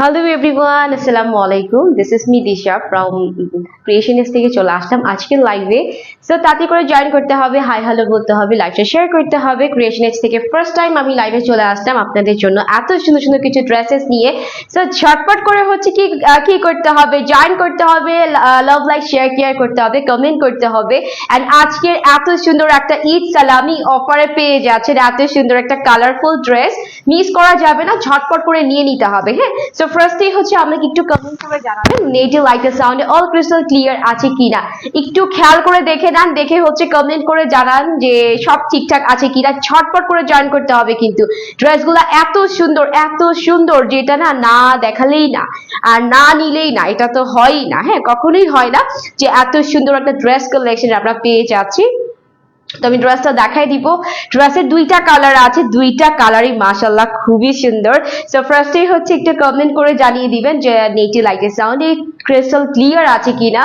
Hello everyone আসসালামু আলাইকুম this is me Disha from creationist থেকে চলে আসলাম আজকের লাইভে সো তাতে করে জয়েন করতে হবে হাই হ্যালো বলতে হবে লাইভটা শেয়ার করতে হবে। ক্রিয়েশনিস্ট থেকে ফার্স্ট টাইম আমি লাইভে চলে আসলাম আপনাদের জন্য। এত সুন্দর সুন্দর কিছু ড্রেসেস নিয়ে। সো ঝটপট করে হচ্ছে কি কি করতে হবে? জয়েন করতে হবে লাভ লাইক শেয়ার কেয়ার করতে হবে কমেন্ট করতে হবে। অ্যান্ড আজকের এত সুন্দর একটা ঈদ সালামি অফারে পেয়ে যাচ্ছেন। এত সুন্দর একটা কালারফুল ড্রেস মিস করা যাবে না, ঝটপট করে নিয়ে নিতে হবে হ্যাঁ? সো ফার্স্টেই হচ্ছে আপনাকে একটু কমেন্ট করে জানাবেন নেটিভ লাইটের সাউন্ডে অল ক্রিস্টাল ক্লিয়ার আছে কিনা? একটু খেয়াল করে দেখে নেন, দেখে হচ্ছে কমেন্ট করে জানান যে সব ঠিকঠাক আছে কিনা, ঝটপট করে জয়েন করতে হবে কিন্তু। ড্রেসগুলো এত সুন্দর এত সুন্দর যেটা না না দেখালেই না, আর না নিলেই না, এটা তো হয়ই না হ্যাঁ? কখনোই হয় না যে এত সুন্দর একটা ড্রেস কালেকশন আমরা পেয়ে যাচ্ছি। তো আমি ড্রেসটা দেখাই দিব। ড্রেসের দুইটা কালার আছে, দুইটা কালারই মাসাল্লাহ খুবই সুন্দর। সো ফার্স্টেই হচ্ছে একটু কমেন্ট করে জানিয়ে দিবেন যে নেটি লাইটের সাউন্ড ক্রিস্টাল ক্লিয়ার আছে কিনা,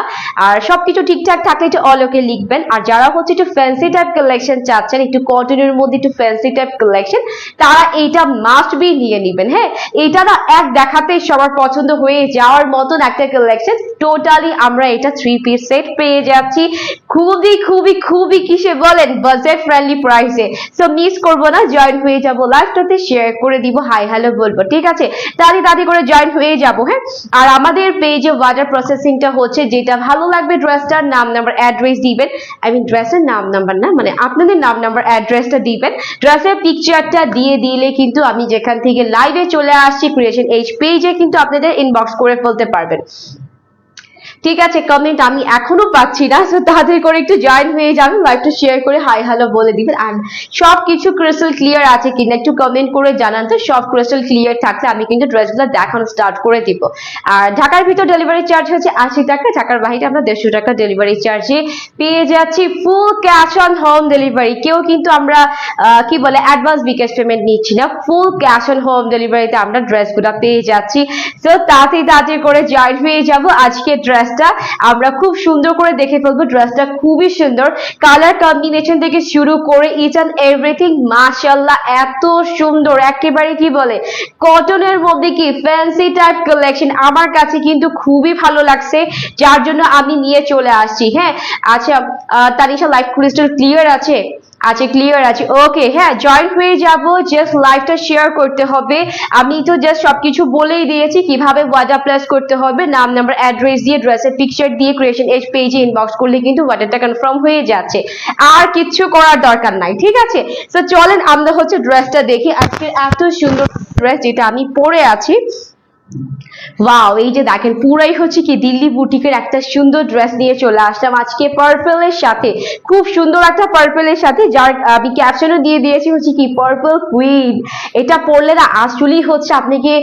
আর সবকিছু ঠিকঠাক থাকলে একটু অল ওকে লিখবেন। আর যারা হচ্ছে একটু ফ্যান্সি টাইপ কালেকশন চাচ্ছেন, একটু কটনের মধ্যে একটু ফ্যান্সি টাইপ কালেকশন তারা এইটা মাস্ট বি নিয়ে নিবেন হ্যাঁ? এটা না এক দেখাতেই সবার পছন্দ হয়ে যাওয়ার মতন একটা কালেকশন টোটালি আমরা এটা থ্রি পিস সেট পেয়ে যাচ্ছি। খুবই খুবই খুবই কিসে বলেন? বাজেট ফ্রেন্ডলি প্রাইসে সো মিস করব না জয়েন হয়ে যাব লাইভটাতে শেয়ার করে দিব হাই হ্যালো বলব, ঠিক আছে? তাড়াতাড়ি করে জয়েন হয়ে যাব হ্যাঁ? আর আমাদের পেজে ওয়াটার প্রসেসিংটা হচ্ছে যেটা ভালো লাগবে ড্রেসটার নাম নাম্বার অ্যাড্রেস দিবেন। আই মিন ড্রেসের নাম নাম্বার না মানে আপনাদের নাম নাম্বার অ্যাড্রেসটা দিবেন। ড্রেসের পিকচারটা দিয়ে দিলে কিন্তু আমি যেখান থেকে লাইভে চলে আসছি ক্রিয়েশন এইচ পেজে কিন্তু আপনাদের ইনবক্স করে ফেলতে পারবেন। ঠিক আছে কমেন্ট আমি এখনও পাচ্ছি না সো তাড়াতাড়ি করে একটু জয়েন হয়ে যাবেন লাইভটা শেয়ার করে হাই হ্যালো বলে দিবেন আর সব কিছু ক্রিস্টাল ক্লিয়ার আছে কিনা একটু কমেন্ট করে জানান তো, সব ক্রিস্টাল ক্লিয়ার থাকলে আমি কিন্তু ড্রেসগুলো দেখানো স্টার্ট করে দিব। আর ঢাকার ভিতর ডেলিভারি চার্জ হচ্ছে আশি টাকা, ঢাকার বাইরে আমরা দেড়শো টাকা ডেলিভারি চার্জে পেয়ে যাচ্ছি full cash on home delivery কেউ কিন্তু আমরা কি বলে অ্যাডভান্স বিকাশ পেমেন্ট নিচ্ছি না ফুল ক্যাশ অন হোম ডেলিভারিতে আমরা ড্রেসগুলো পেয়ে যাচ্ছি তো তাড়াতাড়ি তাড়াতাড়ি করে জয়েন হয়ে যাব, আজকে ড্রেসটা আমরা খুব সুন্দর করে দেখে ফেলব। ড্রেসটা খুবই সুন্দর। কালার কম্বিনেশন থেকে শুরু করে ইচ অ্যান্ড এভরিথিং মাশাল্লাহ এত সুন্দর। একেবারে কি বলে কটনের মধ্যে কি ফ্যান্সি টাইপ কালেকশন আমার কাছে কিন্তু খুবই ভালো লাগছে, যার জন্য আমি নিয়ে চলে আসছি। হ্যাঁ আচ্ছা তানিশা লাইফ ক্রিস্টাল ক্লিয়ার আছে? আচ্ছা ক্লিয়ার আছে ওকে হ্যাঁ জয়েন হয়ে যাব জাস্ট লাইভটা শেয়ার করতে হবে। আমি তো জাস্ট সবকিছু বলেই দিয়েছি, কীভাবে ওয়াটার প্লাস করতে হবে, নাম নাম্বার অ্যাড্রেস দিয়ে ড্রেসের পিকচার দিয়ে ক্রিয়েশন এজ পেজে ইনবক্স করলে কিন্তু ওয়াটারটা কনফার্ম হয়ে যাচ্ছে। আর কিচ্ছু করার দরকার নাই, ঠিক আছে? তো চলেন, আমরা হচ্ছে ড্রেসটা দেখি। আজকে এত সুন্দর ড্রেস যেটা আমি পরে আছি। ওয়াও এই যে দেখেন, পুরাই হচ্ছে কি দিল্লি বুটিকের একটা সুন্দর ড্রেস নিয়ে চলে আসলাম আজকে পার্পলের সাথে। খুব সুন্দর একটা পার্পলের সাথে, যার, আমি ক্যাপশনও দিয়ে দিয়েছি হচ্ছে কি পার্পল কুইন এটা পরলে না আসলেই হচ্ছে আপনাকে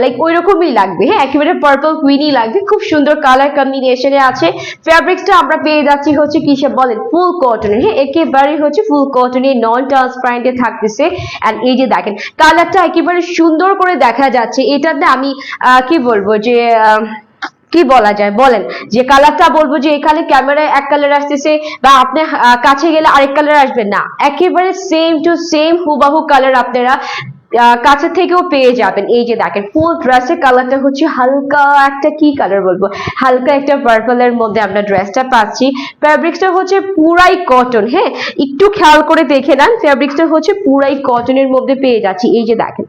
লাইক ওই রকমই লাগবে হ্যাঁ একেবারে পার্পল কুইনই লাগবে। খুব সুন্দর কালার কম্বিনেশনে আছে। ফ্যাব্রিক্সটা আমরা পেয়ে যাচ্ছি হচ্ছে কিসে বলেন ফুল কটনের হ্যাঁ একেবারে হচ্ছে ফুল কটনের নন ট্রান্সপারেন্টে থাকতেছে। অ্যান্ড এই যে দেখেন কালারটা একেবারে সুন্দর করে দেখা যাচ্ছে। এটার না আমি কি বলব যে কি বলা যায়? বলেন, যে কালারটা বলব যে এখানে ক্যামেরায় এক কালার আসতেছে বা আপনি কাছে গেলে আরেক কালার আসবে না। একেবারে সেম টু সেম হুবাহু কালার আপনারা কাছে থেকেও পেয়ে যাবেন। এই যে দেখেন ফুল ড্রেসের কালারটা হচ্ছে হালকা একটা কি কালার বলব? হালকা একটা পার্পলের মধ্যে আমরা ড্রেসটা পাচ্ছি। ফ্যাব্রিক্সটা হচ্ছে পুরাই কটন হ্যাঁ? একটু খেয়াল করে দেখে নেন। ফ্যাব্রিক্সটা হচ্ছে পুরাই কটনের মধ্যে পেয়ে যাচ্ছি। এই যে দেখেন।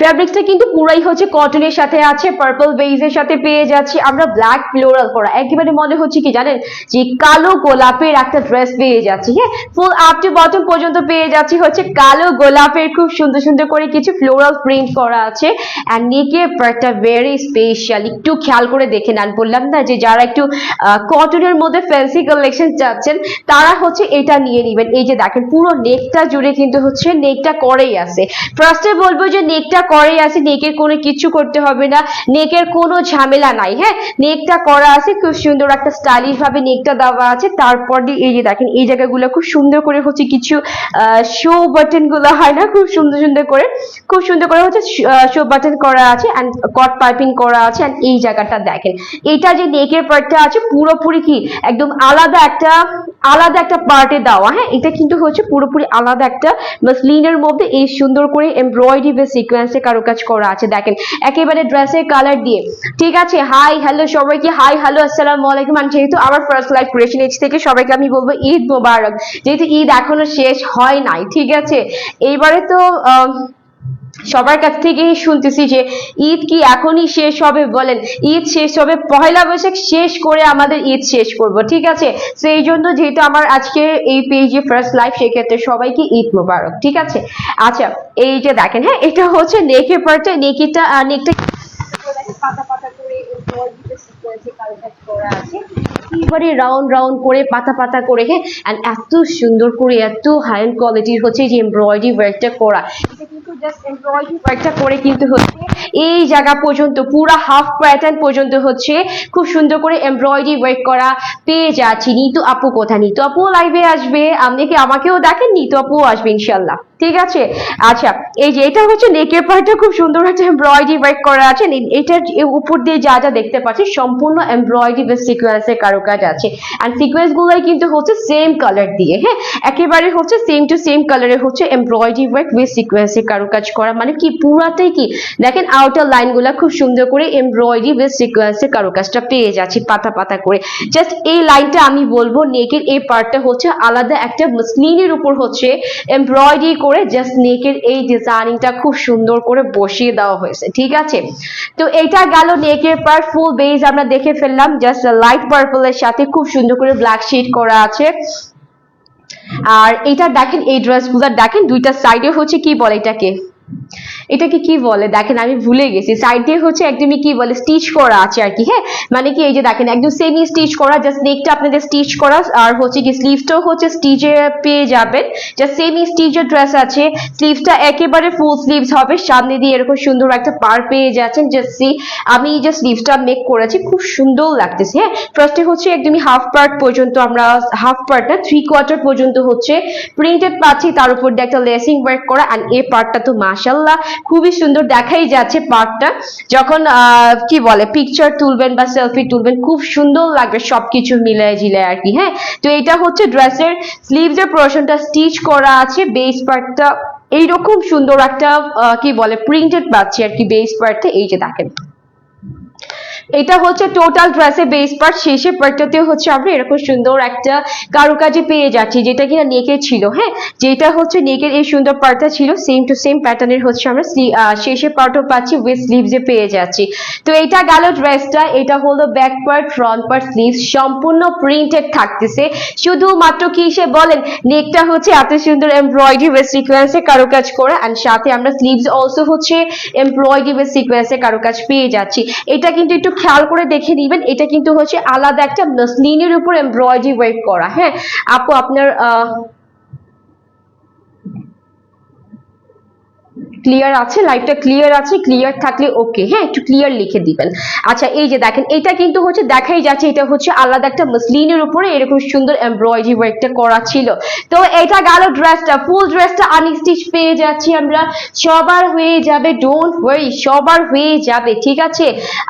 ফ্যাব্রিক্সটা কিন্তু পুরাই হচ্ছে কটনের সাথে আছে পার্পল বেইজের সাথে পেয়ে যাচ্ছি। আমরা ব্ল্যাক ফ্লোরাল করা। একেবারে মনে হচ্ছে কি জানেন? যে কালো গোলাপের একটা ড্রেস পেয়ে যাচ্ছি হ্যাঁ? ফুল আপ টু বটম পর্যন্ত পেয়ে যাচ্ছি হচ্ছে কালো গোলাপের খুব সুন্দর সুন্দর করে কিছু ফ্লোরাল প্রিন্ট করা আছে। অ্যান্ড নেকের পার্টটা ভেরি স্পেশাল একটু খেয়াল করে দেখে নেন। বললাম না যে যারা একটু কটনের মধ্যে ফ্যান্সি কালেকশন চাচ্ছেন, তারা হচ্ছে এটা নিয়ে নেবেন। এই যে দেখেন, পুরো নেকটা জুড়ে কিন্তু হচ্ছে নেকটা করেই আছে। ফার্স্টে বলব যে নেকটা করেই আছে, নেকের কোনো কিছু করতে হবে না, নেকের কোনো ঝামেলা নাই হ্যাঁ? নেকটা করা আছে, খুব সুন্দর একটা স্টাইলিশ ভাবে নেকটা দেওয়া আছে, তারপর দিয়ে এই যে দেখেন, এই জায়গাগুলো খুব সুন্দর করে হচ্ছে কিছু শো বাটনগুলো হয় না, খুব সুন্দর সুন্দর করে, খুব সুন্দর করে হচ্ছে শো বাটন করা আছে অ্যান্ড কট পাইপিং করা আছে অ্যান্ড এই জায়গাটা দেখেন। এটা যে নেকের পার্টটা আছে, পুরোপুরি কি, একদম আলাদা একটা আলাদা একটা পার্টে দেওয়া হ্যাঁ? এটা কিন্তু হচ্ছে পুরোপুরি আলাদা একটা মাসলিনের মধ্যে এই সুন্দর করে এমব্রয়ডারি বা সিকোয়েন্সে কারুকাজ করা আছে, দেখেন, একেবারে ড্রেসের কালার দিয়ে। ঠিক আছে হাই হ্যালো সবাইকে হাই হ্যালো আসসালাম আলাইকুম। আমি যেহেতু আবার ফার্স্ট লাইফ ক্রিয়েশন এজ থেকে সবাইকে আমি বলব ঈদ মোবারক। যেহেতু ঈদ এখনও শেষ হয় নাই, ঠিক আছে? এইবারে তো সবার কাছ থেকেই শুনতেছি যে ঈদ কি এখনই শেষ হবে বলেন। ঈদ শেষ হবে পয়লা বৈশাখ শেষ করে আমাদের ঈদ শেষ করব, ঠিক আছে? সেই জন্য যেহেতু আমার আজকে এই পেজে ফার্স্ট লাইভ সেক্ষেত্রে সবাইকে ঈদ মোবারক, ঠিক আছে? আচ্ছা এই যে দেখেন হ্যাঁ এটা হচ্ছে নেকের পার্টটা নেকিটা নেকটা করে রাউন্ড রাউন্ড করে, পাতা পাতা করে হ্যাঁ এত সুন্দর করে, এত হাই কোয়ালিটির হচ্ছে যে এমব্রয়ডারি ওয়ার্কটা করা। জাস্ট এমব্রয়ডারি করে কিন্তু হচ্ছে। এই জায়গা পর্যন্ত, পুরা হাফ প্যাটার্ন পর্যন্ত হচ্ছে, খুব সুন্দর করে এমব্রয়ডারি ওয়ার্ক করা পেয়ে যাচ্ছি। নিতু আপু কোথা নিতু আপু লাইভে আসবে। আপনি কি আমাকেও দেখেন নিতু আপুও আসবে ইনশাল্লাহ ঠিক আছে? আচ্ছা এই যে এটা হচ্ছে নেকের পার্টটা খুব সুন্দর একটা এমব্রয়ডারি ওয়ার্ক করা আছে। এটার উপর দিয়ে যা যা দেখতে পাচ্ছি, সম্পূর্ণ এমব্রয়ডারি বা সিকোয়েন্সের কারুকাজ আছে। আর সিকোয়েন্স গুলোই কিন্তু হচ্ছে সেম কালার দিয়ে হ্যাঁ? একেবারে হচ্ছে সেম টু সেম কালারে হচ্ছে এমব্রয়ডারি ওয়ার্ক উইথ সিকোয়েন্সের কারুকাজ করা। মানে কি পুরাটাই কি? দেখেন আউটার লাইনগুলা খুব সুন্দর করে এমব্রয়ডারি উইথ সিকোয়েন্সের কারুকাজটা পেয়ে যাচ্ছি, পাতা পাতা করে। জাস্ট এই লাইনটা আমি বলব নেকের এই পার্টটা হচ্ছে আলাদা একটা মসলিনের উপর হচ্ছে এমব্রয়ডারি করে জাস্ট নেকের এই ডিজাইনিংটা খুব সুন্দর করে বসিয়ে দেওয়া হয়েছে, ঠিক আছে? তো এটা গেল নেকের পার ফুল বেজ আমরা দেখে ফেললাম জাস্ট লাইট পার্পলের সাথে খুব সুন্দর করে ব্ল্যাক শেড করা আছে। আর এটা দেখেন, এই ড্রেসগুলো দেখেন, দুইটা সাইডে হচ্ছে, কি বলে এটাকে? এটাকে কি বলে? দেখেন, আমি ভুলে গেছি। হচ্ছে একদমই কি বলে? স্টিচ করা আছে আর কি হ্যাঁ? মানে কি এই যে দেখেন, একদম সেমি স্টিচ করা জাস্ট নেকটা আপনাদের স্টিচ করা, আর হচ্ছে কি স্লিভটাও হচ্ছে স্টিচে পেয়ে যাবেন। সেমি স্টিচের ড্রেস আছে স্লিভটা একেবারে ফুল স্লিভস হবে। সামনে দিয়ে এরকম সুন্দর একটা পার পেয়ে যাচ্ছেন। জাস্ট সি আমি যে স্লিভসটা মেক করেছি, খুব সুন্দর লাগতেছে হ্যাঁ? ফার্স্টে হচ্ছে একদমই হাফ পার্ট পর্যন্ত আমরা হাফ পার্ট না থ্রি কোয়ার্টার পর্যন্ত হচ্ছে প্রিন্টেড পাচ্ছি। তার উপর দিয়ে একটা লেসিং ওয়ার্ক করা আর এই পার্টটা তো মাশাল্লাহ খুবই সুন্দর দেখাই যাচ্ছে পার্কটা। যখন কি বলে পিকচার তুলবেন বা সেলফি তুলবেন, খুব সুন্দর লাগবে সবকিছু মিলে ঝিলে আর কি হ্যাঁ? তো এটা হচ্ছে ড্রেসের স্লিভসের পোর্শনটা স্টিচ করা আছে বেস পার্টটা এইরকম সুন্দর একটা কি বলে প্রিন্টেড পাচ্ছি আর কি বেস পার্টটা এই যে দেখেন। এটা হচ্ছে টোটাল ড্রেসের বেস পার্ট শেষের পার্টটাতে হচ্ছে আমরা এরকম সুন্দর একটা কারুকাজে পেয়ে যাচ্ছি, যেটা কিনা নেকের ছিল হ্যাঁ? যেটা হচ্ছে নেকের এই সুন্দর পার্টটা ছিল সেম টু সেম প্যাটার্নের হচ্ছে আমরা শেষের পার্টও পাচ্ছি উইথ স্লিভসে পেয়ে যাচ্ছি। তো এটা গেল ড্রেসটা এটা হলো back part front part sleeve সম্পূর্ণ প্রিন্টেড থাকতেছে। শুধুমাত্র কি সে বলেন নেকটা হচ্ছে এত সুন্দর এমব্রয়ডারি উইথ সিকোয়েন্সে কারুকাজ করা এন্ড সাথে আমরা স্লিভস অলসো হচ্ছে এমব্রয়ডারি উইথ সিকোয়েন্সে কারুকাজ পেয়ে যাচ্ছি। এটা কিন্তু একটু খেয়াল করে দেখে নিবেন, এটা কিন্তু হচ্ছে আলাদা একটা মসলিনের উপর এমব্রয়ডারি ওয়ার্ক করা। হ্যাঁ আপু, আপনার ক্লিয়ার আছে? লাইভটা ক্লিয়ার আছে? ক্লিয়ার থাকলে ওকে হ্যাঁ? একটু ক্লিয়ার লিখে দিবেন। আচ্ছা এই যে দেখেন, এটা কিন্তু হচ্ছে দেখাই যাচ্ছে, এটা হচ্ছে আলাদা একটা মসলিনের উপরে এরকম সুন্দর এমব্রয়ডারি ওয়ার্কটা করা ছিল। তো এটা গেল ড্রেসটা ফুল ড্রেসটা আনস্টিচ পেয়ে যাচ্ছি আমরা। সবার হয়ে যাবে ডোন্ট ওয়ারি সবার হয়ে যাবে, ঠিক আছে?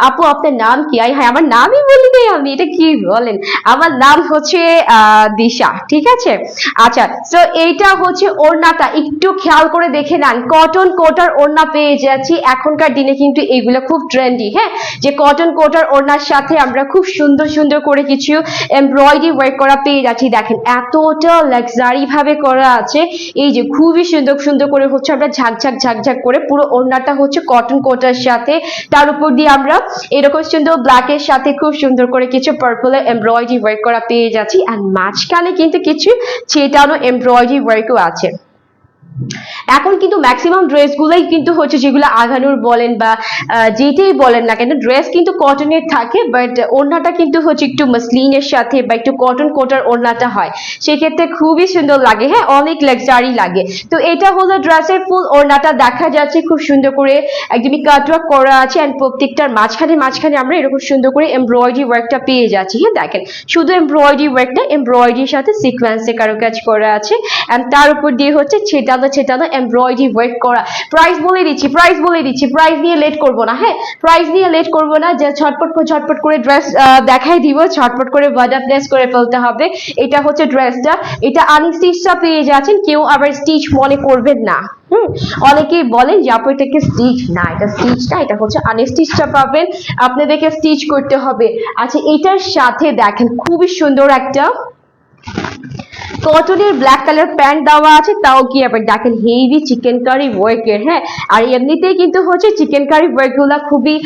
আপু, আপনার নাম কি? আই হ্যাঁ আমার নামই বলি নাই আমি, এটা কি বলেন? আমার নাম হচ্ছে দিশা, ঠিক আছে? আচ্ছা তো এইটা হচ্ছে ওর ওড়নাটা, একটু খেয়াল করে দেখে নেন। কটন কোটার ওড়না পেয়ে যাচ্ছি। এখনকার দিনে কিন্তু এগুলো খুব ট্রেন্ডি হ্যাঁ? যে কটন কোটার ওড়নার সাথে আমরা খুব সুন্দর সুন্দর করে কিছু এমব্রয়ডারি ওয়ার্ক করা পেয়ে যাচ্ছি। দেখেন, এতটা লাক্সারি ভাবে করা আছে। এই যে খুবই সুন্দর সুন্দর করে হচ্ছে আমরা ঝাকঝাক ঝাকঝাক করে পুরো ওড়নাটা হচ্ছে কটন কোটার সাথে। তার উপর দিয়ে আমরা এরকম সুন্দর ব্ল্যাকের সাথে খুব সুন্দর করে কিছু পার্পলের এমব্রয়ডারি ওয়ার্ক করা পেয়ে যাচ্ছি। আর মাঝখানে কিন্তু কিছু ছেটানো এমব্রয়ডারি ওয়ার্কও আছে। এখন কিন্তু ম্যাক্সিমাম ড্রেসগুলোই কিন্তু হচ্ছে যেগুলো আঘানুর বলেন বা যেটাই বলেন না কেন ড্রেস কিন্তু কটনের থাকে বাট ওড়নাটা কিন্তু হচ্ছে একটু মসলিনের সাথে বা একটু কটন কোটার ওড়নাটা হয়। সেক্ষেত্রে খুবই সুন্দর লাগে হ্যাঁ অনেক লাক্সারি লাগে। তো এটা হলো ড্রেসের ফুল ওড়নাটা, দেখা যাচ্ছে খুব সুন্দর করে একদমই কাটওয়ার্ক করা আছে অ্যান্ড প্রত্যেকটার মাঝখানে মাঝখানে আমরা এরকম সুন্দর করে এমব্রয়ডারি ওয়ার্কটা পেয়ে যাচ্ছি হ্যাঁ দেখেন। শুধু এমব্রয়ডারি ওয়ার্কটা এমব্রয়ডারির সাথে সিকোয়েন্সে কারও কাজ করা আছে অ্যান্ড তার উপর দিয়ে হচ্ছে ছেটানো ছড়ানো ছেটানো এমব্রয়ডারি ওয়ার্ক করা। প্রাইস বলে দিচ্ছি প্রাইস বলে দিচ্ছি প্রাইস নিয়ে লেট করব না হ্যাঁ? প্রাইস নিয়ে লেট করব না, যে ছটপট ছটপট করে ড্রেস দেখাই দিব ছটপট করে বাজার প্লেস করে ফেলতে হবে। এটা হচ্ছে ড্রেসটা এটা আনস্টিচটা পেয়ে যাচ্ছেন, কেউ আবার স্টিচ মনে করবেন না। হুম? অনেকেই বলেন যে, আপু, এটা কি স্টিচ না, এটা স্টিচ না, এটা হচ্ছে আনস্টিচটা পাবেন। আপনাদেরকে স্টিচ করতে হবে। আচ্ছা এটার সাথে দেখেন, খুবই সুন্দর একটা কটনের ব্ল্যাক কালার প্যান্ট দেওয়া আছে, তাও কি আবার দেখেন হেভি চিকেন কারি ওয়ার্কের হ্যাঁ? আর এমনিতেই কিন্তু হচ্ছে চিকেন কারি ওয়ার্কগুলা খুবই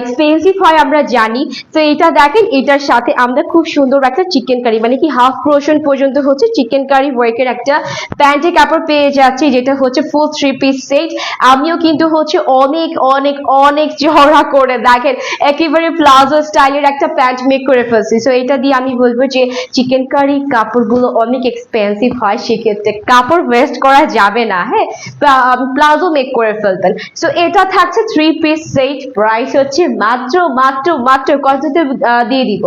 এক্সপেন্সিভ হয় আমরা জানি। তো এটা দেখেন, এটার সাথে আমরা খুব সুন্দর একটা চিকেন কারি মানে কি হাফ পোর্শন পর্যন্ত হচ্ছে চিকেন কারি ওয়ার্কের একটা প্যান্টে কাপড় পেয়ে যাচ্ছি, যেটা হচ্ছে ফুল থ্রি পিস সেট আমিও কিন্তু হচ্ছে অনেক অনেক অনেক চড়া করে দেখেন, একেবারে প্লাজো স্টাইলের একটা প্যান্ট মেক করে ফেলছি। সো এটা দিয়ে আমি বলব যে চিকেন কারি কাপড়গুলো অনেক এক্সপেন্সিভ হয় সেক্ষেত্রে। কাপড় ওয়েস্ট করা যাবে না হ্যাঁ? প্লাজো মেক করে ফেলতেন। সো এটা থাকছে থ্রি পিস সেট প্রাইস হচ্ছে মাত্র মাত্র মাত্র আহ, দিয়ে দিব?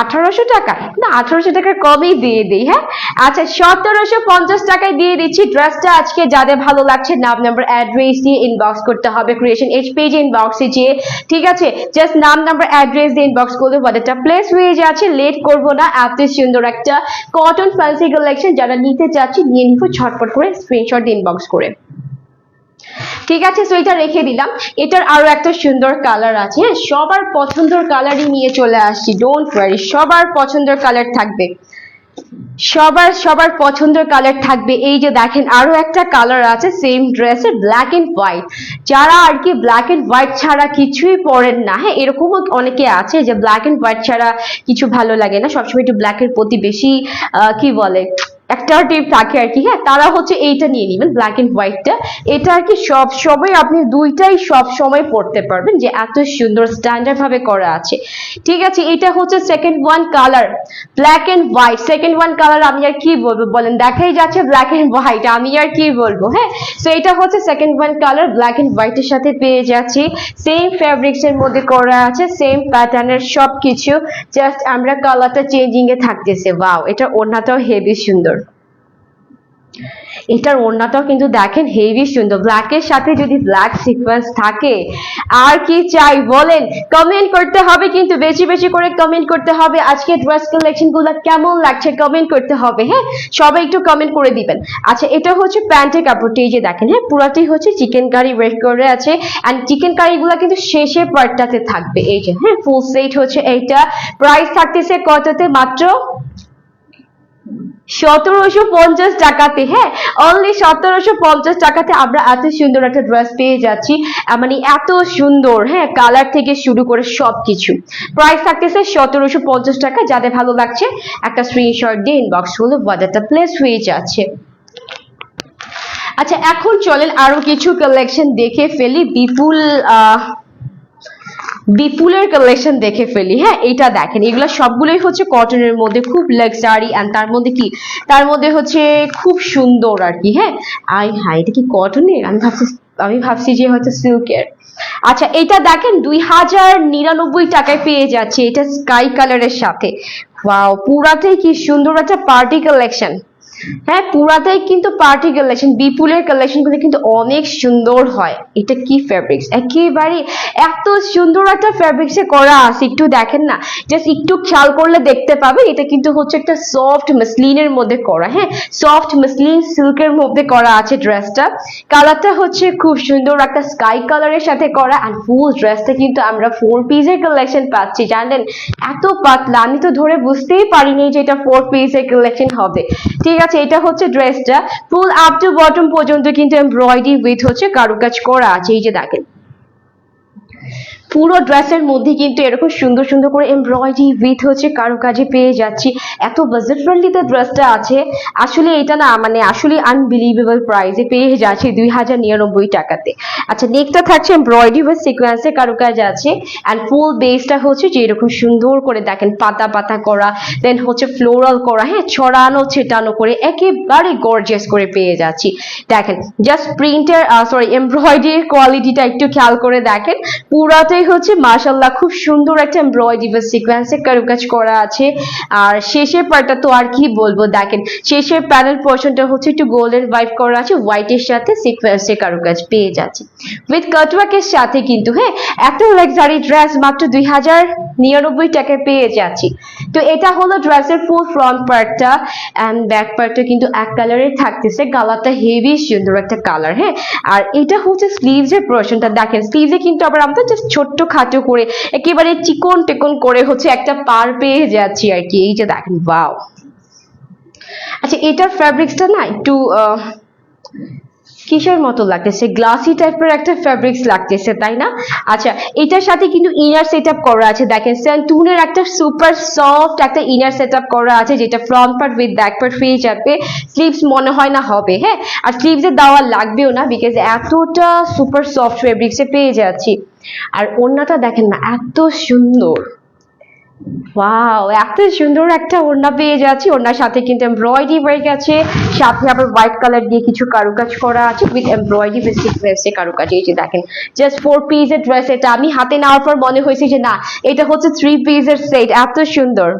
আঠারোশো টাকা? না, আঠারোশো টাকা কমই দিয়ে দিই হ্যাঁ? আচ্ছা সতেরোশো পঞ্চাশ টাকায় দিয়ে দিচ্ছি ড্রেসটা আজকে। যাদের ভালো লাগছে, নাম নাম্বার অ্যাড্রেস দিয়ে ইনবক্স করতে হবে। ক্রিয়েশন এইচ পেজ ইনবক্সে যেয়ে, ঠিক আছে? জাস্ট নাম নাম্বার অ্যাড্রেস দিয়ে ইনবক্স করলে অর্ডারটা প্লেস হয়ে যাচ্ছে। লেট করব না, এত সুন্দর একটা কটন ফ্যান্সি কালেকশন যারা নিতে চাচ্ছি নিয়ে নিব ছটপট করে স্ক্রিনশট ইনবক্স করে। ঠিক আছে সো এটা রেখে দিলাম। এটার আরও একটা সুন্দর কালার আছে। হ্যাঁ সবার পছন্দের কালারই নিয়ে চলে আসছি। ডোন্ট ওয়ারি সবার পছন্দের কালার থাকবে। সবার সবার পছন্দের কালার থাকবে। এই যে দেখেন, আরও একটা কালার আছে সেম ড্রেসের ব্ল্যাক এন্ড হোয়াইট যারা আর কি ব্ল্যাক এন্ড হোয়াইট ছাড়া কিছুই পরেন না হ্যাঁ এরকমও অনেকে আছে যে ব্ল্যাক এন্ড হোয়াইট ছাড়া কিছু ভালো লাগে না। সবসময় একটু ব্ল্যাক এর প্রতি বেশি কি বলে একটা টিপ থাকে আর কি হ্যাঁ? তারা হচ্ছে এইটা নিয়ে নেবেন ব্ল্যাক এন্ড হোয়াইটটা এটা আর কি সব সময় আপনি দুইটাই সব সময় পড়তে পারবেন যে এত সুন্দর স্ট্যান্ডার্ড ভাবে করা আছে। ঠিক আছে, এটা হচ্ছে second one colour black and white second one colour আমি আর কি বলব বলেন? দেখাই যাচ্ছে ব্ল্যাক এন্ড হোয়াইট আমি আর কি বলব হ্যাঁ? তো এটা হচ্ছে second one colour black and হোয়াইটের সাথে পেয়ে যাচ্ছি। সেম ফ্যাব্রিক্স এর মধ্যে করা আছে সেম প্যাটার্নের সব কিছু জাস্ট আমরা কালারটা চেঞ্জিং এ থাকতেছে ওয়াও এটা ওড়নাটাও হেভি সুন্দর। এটার ওড়নাটাও কিন্তু দেখেন হেভি সুন্দর। ব্ল্যাকের সাথে যদি ব্ল্যাক সিকোয়েন্স থাকে, আর কি চাই বলেন? কমেন্ট করতে হবে কিন্তু, বেশি বেশি করে কমেন্ট করতে হবে। আজকে ড্রেস কালেকশনগুলো কেমন লাগছে কমেন্ট করতে হবে হ্যাঁ? সবাই একটু কমেন্ট করে দিবেন। আচ্ছা এটা হচ্ছে প্যান্টের কাপড়টি, এই যে দেখেন হ্যাঁ? পুরাটাই হচ্ছে চিকেন কারি ওয়েট করে আছে। অ্যান্ড চিকেন কারি গুলা কিন্তু শেষের পার্টটাতে থাকবে, এই যে হ্যাঁ? ফুল সেট হচ্ছে এইটা। প্রাইস থাকতেছে কততে? মাত্র সতেরোশো পঞ্চাশ টাকাতে হ্যাঁ? অনলি সতেরোশো পঞ্চাশ টাকাতে আমরা এত সুন্দর একটা ড্রেস পেয়ে যাচ্ছি। মানে এত সুন্দর হ্যাঁ কালার থেকে শুরু করে সবকিছু। প্রাইস থাকতেছে সতেরোশো পঞ্চাশ টাকা। যাদের ভালো লাগছে, একটা স্ক্রিনশট দিয়ে ইনবক্স হলো বাজারটা প্লেস হয়ে যাচ্ছে। আচ্ছা এখন চলেন আরও কিছু কালেকশন দেখে ফেলি। বিপুল, আহ বিপুলের কালেকশন দেখে ফেলি। হ্যাঁ এটা দেখেন। এগুলো সবগুলোই হচ্ছে কটনের মধ্যে খুব লাক্সারি অ্যান্ড তার মধ্যে কি? তার মধ্যে হচ্ছে খুব সুন্দর আর কি হ্যাঁ? আই হাই এটা কি কটনের আমি ভাবছি আমি ভাবছি যে হয়তো সিল্কের আচ্ছা এটা দেখেন, দুই হাজার নিরানব্বই টাকায় পেয়ে যাচ্ছে। এটা স্কাই কালারের সাথে। ওয়াও কি সুন্দর একটা পার্টি কালেকশন হ্যাঁ পুরাটাই কিন্তু পার্টি কালেকশন বিপুলের কালেকশনগুলো কিন্তু অনেক সুন্দর হয়। এটা কি ফ্যাব্রিক্স একেবারে এত সুন্দর একটা ফ্যাব্রিক্স করা আছে, একটু দেখেন না। জাস্ট একটু খেয়াল করলে দেখতে পাবেন এটা কিন্তু হচ্ছে একটা সফট মসলিনের মধ্যে করা হ্যাঁ? সফট মসলিন সিল্কের মধ্যে করা আছে ড্রেসটা কালারটা হচ্ছে খুব সুন্দর, একটা স্কাই কালারের সাথে করা আর ফুল ড্রেসটা কিন্তু আমরা ফোর পিসের কালেকশন পাচ্ছি, জানেন? এত পাতলা, আমি তো ধরে বুঝতেই পারিনি যে এটা ফোর পিসের কালেকশন হবে। ঠিক আছে এটা হচ্ছে ড্রেসটা ফুল আপ টু বটম পর্যন্ত কিন্তু এমব্রয়ডারি উইথ হচ্ছে কারুকাজ করা আছে। এই যে দেখেন। পুরো ড্রেসের মধ্যে কিন্তু এরকম সুন্দর সুন্দর করে এমব্রয়ডারি উইথ হচ্ছে, কারুকাজে পেয়ে যাচ্ছি। এত বাজেট ফ্রেন্ডলি তো ড্রেসটা আছে। আসলে এটা না মানে আসলে আনবিলিভেবল প্রাইসে পেয়ে যাচ্ছে দুই হাজার নিরানব্বই টাকাতে। আচ্ছা নেকটা থাকছে এমব্রয়ডারি উইথ সিকোয়েন্সে কারুকাজ আছে। অ্যান্ড ফুল বেসটা হচ্ছে যে এরকম সুন্দর করে দেখেন, পাতা পাতা করা দেন হচ্ছে ফ্লোরাল করা হ্যাঁ ছড়ানো, ছেটানো করে একেবারে গর্জিয়াস করে পেয়ে যাচ্ছি। দেখেন জাস্ট প্রিন্টের সরি এমব্রয়ডারির কোয়ালিটিটা একটু খেয়াল করে দেখেন পুরাটাই পুরোটাই হচ্ছে মাশাল্লাহ খুব সুন্দর একটা এমব্রয়ডারি বা সিকোয়েন্সের কারুকাজ করা আছে। আর শেষের পার্টটা তো আর কি বলব, দেখেন, শেষের প্যানেল পোর্শনটা হচ্ছে একটু গোল্ডেন হোয়াইট করা আছে হোয়াইটের সাথে সিকোয়েন্সের কারুকাজ পেয়ে যাচ্ছে। উইথ কাটওয়ার্কের সাথে কিন্তু হ্যাঁ এত লাক্সারি ড্রেস মাত্র দুই হাজার নিরানব্বই টাকায় পেয়ে যাচ্ছি। তো এটা হলো ড্রেসের ফুল ফ্রন্ট পার্টটা অ্যান্ড ব্যাক পার্টটা কিন্তু এক কালারের থাকতেছে কালারটা হেভি সুন্দর একটা কালার হ্যাঁ। আর এটা হচ্ছে স্লিভস এর পোর্শনটা দেখেন স্লিভসে কিন্তু আবার আমরা জাস্ট ছোট্ট খাটো করে, একেবারে চিকন টেকন করে হচ্ছে একটা পার পেয়ে যাচ্ছি আর কি। এই যে দেখেন বাও আচ্ছা এটার ফ্যাব্রিক্সটা না একটু কিসের মতো লাগতেছে? গ্লাসি টাইপের একটা ফ্যাব্রিক্স লাগতেছে, তাই না? আচ্ছা এটার সাথে কিন্তু ইনার সেট করা আছে। দেখেন স্যান্টুনের একটা সুপার সফট একটা ইনার সেট আপ করা আছে, যেটা front part with back part পেয়ে যাবে। স্লিভস মনে হয় না হবে হ্যাঁ? আর স্লিভসে দেওয়া লাগবেও না বিকজ এতটা সুপার সফট ফেব্রিক্সে পেয়ে যাচ্ছি। আর ওড়নাটা দেখেন না, এত সুন্দর। ওয়াও এত সুন্দর একটা ওড়না পেয়ে যাচ্ছি। ওড়নার সাথে কিন্তু এমব্রয়ডারি হয়ে গেছে সাথে আবার হোয়াইট কালার দিয়ে কিছু কারুকাজ করা আছে উইথ এমব্রয়ডারি বেসিক সিকোয়েন্সে কারুকাজ। এই যে দেখেন জাস্ট ফোর পিস এর ড্রেস এটা। আমি হাতে নেওয়ার পর মনে হয়েছে যে না, এটা হচ্ছে থ্রি পিস এর সেট এত সুন্দর।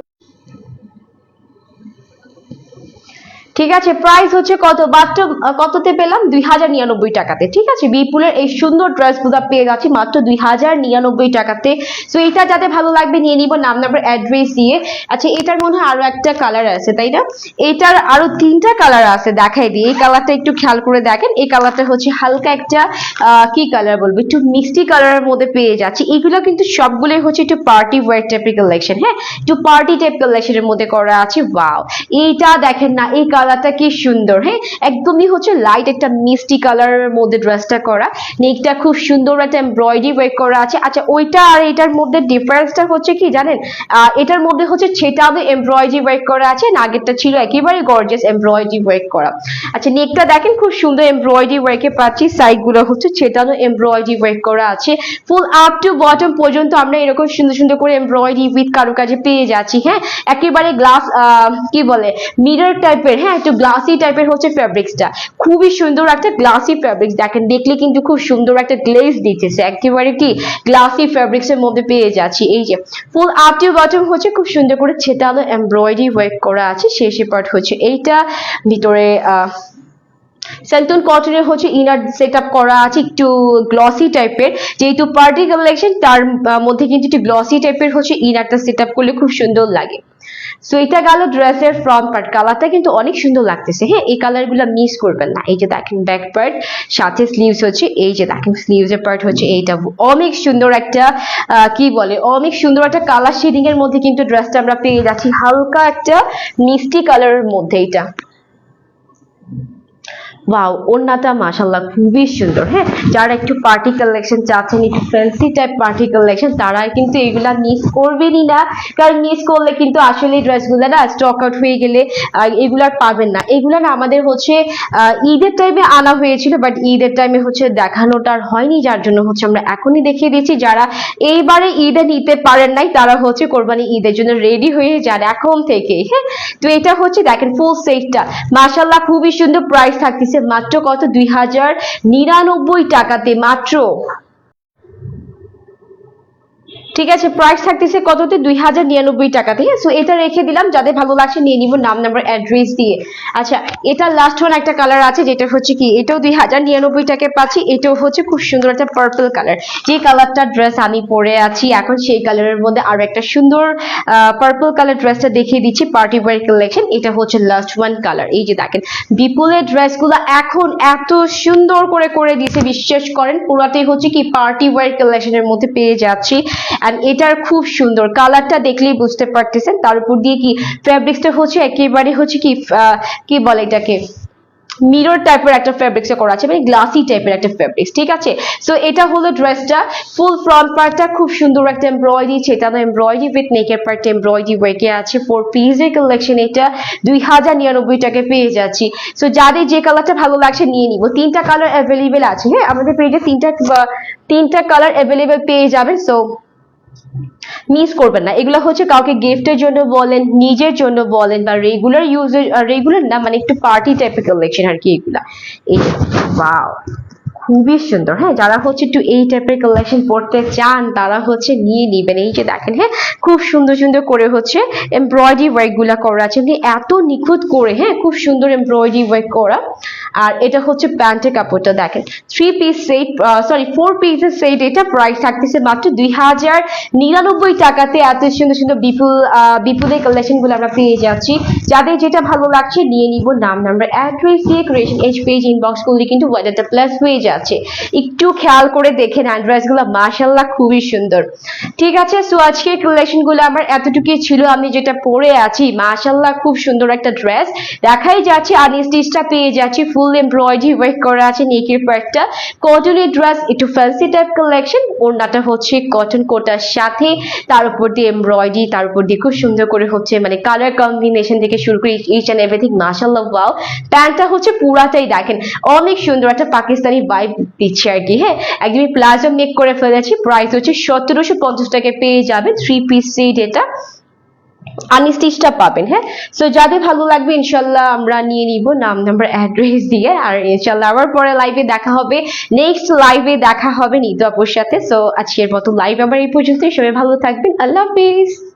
ঠিক আছে প্রাইস হচ্ছে কত? মাত্র কততে পেলাম? দুই হাজার নিরানব্বই টাকাতে। ঠিক আছে, বিপুলের এই সুন্দর ড্রেসগুলো পেয়ে যাচ্ছি মাত্র দুই হাজার নিরানব্বই টাকাতে। সো এটা যাতে ভালো লাগবে, নিয়ে নিব নাম নাম্বার অ্যাড্রেস দিয়ে। আচ্ছা এটার মনে হয় আরও একটা কালার আছে, তাই না? এটার আরও তিনটা কালার আছে, দেখাই দিই। এই কালারটা একটু খেয়াল করে দেখেন। এই কালারটা হচ্ছে হালকা একটা কি কালার বলব? একটু মিষ্টি কালারের মধ্যে পেয়ে যাচ্ছি। এগুলো কিন্তু সবগুলোই হচ্ছে একটু পার্টি ওয়ার টাইপের কালেকশন হ্যাঁ? একটু পার্টি টাইপ কালেকশনের মধ্যে করা আছে ওয়াও এইটা দেখেন না, এই কালারটা কি সুন্দর হ্যাঁ? একদমই হচ্ছে লাইট একটা মিষ্টি কালারের মধ্যে ড্রেসটা করা। নেকটা খুব সুন্দর একটা এমব্রয়ডারি ওয়ার্ক করা আছে। আচ্ছা ওইটা আর এটার মধ্যে ডিফারেন্সটা হচ্ছে কি জানেন? এটার মধ্যে হচ্ছে ছেটাবে এমব্রয়ডারি ওয়ার্ক করা আছে আর আগেরটা ছিল একেবারে গর্জিয়াস এমব্রয়ডারি ওয়ার্ক করা। আচ্ছা নেকটা দেখেন খুব সুন্দর এমব্রয়ডারি ওয়ার্কে পাচ্ছি সাইডগুলো হচ্ছে ছেটানো এমব্রয়ডারি ওয়ার্ক করা আছে। ফুল আপ টু বটম পর্যন্ত আমরা এরকম সুন্দর সুন্দর করে এমব্রয়ডারি উইথ কারুকাজে পেয়ে যাচ্ছি হ্যাঁ? একেবারে গ্লাস কি বলে মিরর টাইপের হ্যাঁ? একটু গ্লাসি টাইপের হচ্ছে ফ্যাব্রিক্সটা খুবই সুন্দর একটা গ্লাসি ফ্যাব্রিক্স দেখেন, দেখলে কিন্তু খুব সুন্দর একটা গ্লেজ দিতেছে। একেবারে কি গ্লাসি ফ্যাব্রিক্স এর মধ্যে পেয়ে যাচ্ছি। এই যে ফুল আপ টু বটম হচ্ছে খুব সুন্দর করে ছেটানো এমব্রয়ডারি ওয়ার্ক করা আছে। শেষে পার্ট হচ্ছে এইটা। ভিতরে আহ কটনের হচ্ছে ইনার সেট করা আছে একটু গ্লসি টাইপের যেহেতু পার্টি কালেকশন তার মধ্যে কিন্তু একটু গ্লসি টাইপের হচ্ছে ইনারটা সেট করলে খুব সুন্দর লাগে। সো এটা গেল ড্রেসের ফ্রন্ট পার্ট কালারটা কিন্তু অনেক সুন্দর লাগতেছে। হ্যাঁ এই কালারগুলো মিস করবেন না। এই যে দেখেন ব্যাক পার্ট সাথে স্লিভস হচ্ছে, এই যে দেখেন স্লিভস এর পার্ট হচ্ছে এইটা। অনেক সুন্দর একটা কি বলে? অনেক সুন্দর একটা কালার শেডিং এর মধ্যে কিন্তু ড্রেসটা আমরা পেয়ে যাচ্ছি। হালকা একটা মিষ্টি কালারের মধ্যে এটা ওয়াও ওড়নাটা মাশাল্লাহ খুবই সুন্দর হ্যাঁ? যারা একটু পার্টি কালেকশন চাচ্ছেন একটু ফ্যান্সি টাইপ পার্টি কালেকশন তারা কিন্তু এগুলা মিস করবেনই না। কারণ মিস করলে কিন্তু আসলে ড্রেসগুলো না স্টক আউট হয়ে গেলে আহ, এগুলো আর পাবেন না। এগুলো না আমাদের হচ্ছে ঈদের টাইমে আনা হয়েছিল বাট ঈদের টাইমে হচ্ছে দেখানোটা আর হয়নি যার জন্য হচ্ছে আমরা এখনই দেখিয়ে দিচ্ছি। যারা এইবারে ঈদে নিতে পারেন নাই তারা হচ্ছে কোরবানি ঈদের জন্য রেডি হয়ে যান এখন থেকে হ্যাঁ? তো এটা হচ্ছে দেখেন ফুল সেটটা মাশাল্লাহ খুবই সুন্দর প্রাইস থাকতেছে মাত্র কত? দুই হাজার নিরানব্বই টাকাতে মাত্র। ঠিক আছে প্রাইস থাকতেছে কততে? দুই হাজার নিরানব্বই টাকাতে হ্যাঁ সো এটা রেখে দিলাম, যাদের ভালো লাগছে নিয়ে নিব নাম নাম্বার অ্যাড্রেস দিয়ে। আচ্ছা এটা লাস্ট ওয়ান একটা কালার আছে, যেটা হচ্ছে কি, এটাও দুই হাজার নিরানব্বই টাকায় পাচ্ছি, এটাও হচ্ছে খুব সুন্দর একটা পার্পল কালার যে কালারটা ড্রেস আমি পরে আছি, এখন সেই কালারের মধ্যে আরও একটা সুন্দর পার্পল কালার ড্রেসটা দেখিয়ে দিচ্ছি পার্টি ওয়ার কালেকশন এটা হচ্ছে লাস্ট ওয়ান কালার এই যে দেখেন, বিপুলের ড্রেসগুলো এখন এত সুন্দর করে করে দিয়েছে, বিশ্বাস করেন পুরাটাই হচ্ছে কি পার্টি ওয়ার কালেকশনের মধ্যে পেয়ে যাচ্ছি। এন্ড এটার খুব সুন্দর কালারটা দেখলেই বুঝতে পারতেছেন। তার উপর দিয়ে কি ফ্যাব্রিক্সটা হচ্ছে, একেবারে হচ্ছে কি কি বলে এটাকে? মিরর টাইপের একটা ফ্যাব্রিক্সে করা আছে মানে গ্লাসি টাইপের একটা ফ্যাব্রিক্স ঠিক আছে? সো এটা হলো ড্রেসটা ফুল ফ্রন্ট পার্টটা খুব সুন্দর একটা এমব্রয়ডারি ছেটানো এমব্রয়ডারি উইথ নেকের পার্ট এমব্রয়ডারি ওয়েকে আছে। ফোর পিসের কালেকশন এটা। দুই হাজার নিরানব্বই টাকায় পেয়ে যাচ্ছি। সো যাদের যে কালারটা ভালো লাগছে নিয়ে নিব। তিনটা কালার অ্যাভেলেবেল আছে। হ্যাঁ আমাদের পেজে তিনটা তিনটা কালার অ্যাভেলেবেল পেয়ে যাবেন। সো মিস করবেন না। এগুলো হচ্ছে কাউকে গিফটের জন্য বলেন, নিজের জন্য বলেন বা রেগুলার ইউজের রেগুলার না মানে একটু পার্টি টাইপের কালেকশন আর কি এগুলা। এই ওয়াও খুবই সুন্দর। হ্যাঁ যারা হচ্ছে একটু এই টাইপের কালেকশন পড়তে চান, তারা হচ্ছে নিয়ে নিবেন। এই যে দেখেন হ্যাঁ খুব সুন্দর সুন্দর করে হচ্ছে এমব্রয়ডারি ওয়ার্কগুলা করা আছে। মানে এত নিখুঁত করে হ্যাঁ খুব সুন্দর এমব্রয়ডারি ওয়ার্ক করা। আর এটা হচ্ছে প্যান্টের কাপড়টা দেখেন। Three piece set sorry four পিসের সেট এটা প্রাইস থাকতেছে মাত্র দুই হাজার নিরানব্বই টাকাতে। এত সুন্দর সুন্দর বিপুল বিপুলের কালেকশনগুলো আমরা পেয়ে যাচ্ছি। যাদের যেটা ভালো লাগছে নিয়ে নিব। নাম নাম্বার অ্যাড্রেস দিয়ে ক্রিয়েশন এজ পেজ ইনবক্স করলে কিন্তু ওয়েদারটা প্লাস হয়ে যাচ্ছে। একটু খেয়াল করে দেখেন অ্যাড্রেসগুলো মাসাল্লাহ খুবই সুন্দর। ঠিক আছে সো আজকের কালেকশনগুলো আমার এতটুকুই ছিল। আমি যেটা পরে আছি মাসাল্লাহ খুব সুন্দর একটা ড্রেস দেখাই যাচ্ছে, আর স্টিচটা পেয়ে যাচ্ছি। ফুল এমব্রয়ডারি ওয়ার্ক করা আছে নেকের পার্টটা কটনের ড্রেস একটু ফ্যান্সি টাইপ কালেকশন ওড়নাটা হচ্ছে কটন কোটার সাথে। তার উপর দিয়ে এমব্রয়ডারি তার উপর দিয়ে খুব সুন্দর করে হচ্ছে মানে কালার কম্বিনেশন থেকে শুরু করে ইচ অ্যান্ড এভরিথিং মাশাল্লাহ ওয়াও প্যান্টটা হচ্ছে পুরাটাই দেখেন। অনেক সুন্দর একটা পাকিস্তানি ভাইব দিচ্ছে আর কি হ্যাঁ? একদমই প্লাজো মেক করে ফেলেছি। প্রাইস হচ্ছে সতেরোশো পঞ্চাশ টাকায় পেয়ে যাবে থ্রি পিস সেট এটা। আনস্টিচটা পাবেন হ্যাঁ? সো যাদের ভালো লাগবে, ইনশাল্লাহ আমরা নিয়ে নিব নাম নাম্বার অ্যাড্রেস দিয়ে। আর ইনশাল্লাহ আবার পরে লাইভে দেখা হবে। নেক্সট লাইভে দেখা হবে নিতু আপুর সাথে। সো আজকের মতো লাইভ আমার এই পর্যন্ত সবাই ভালো থাকবেন। আল্লাহ হাফিজ।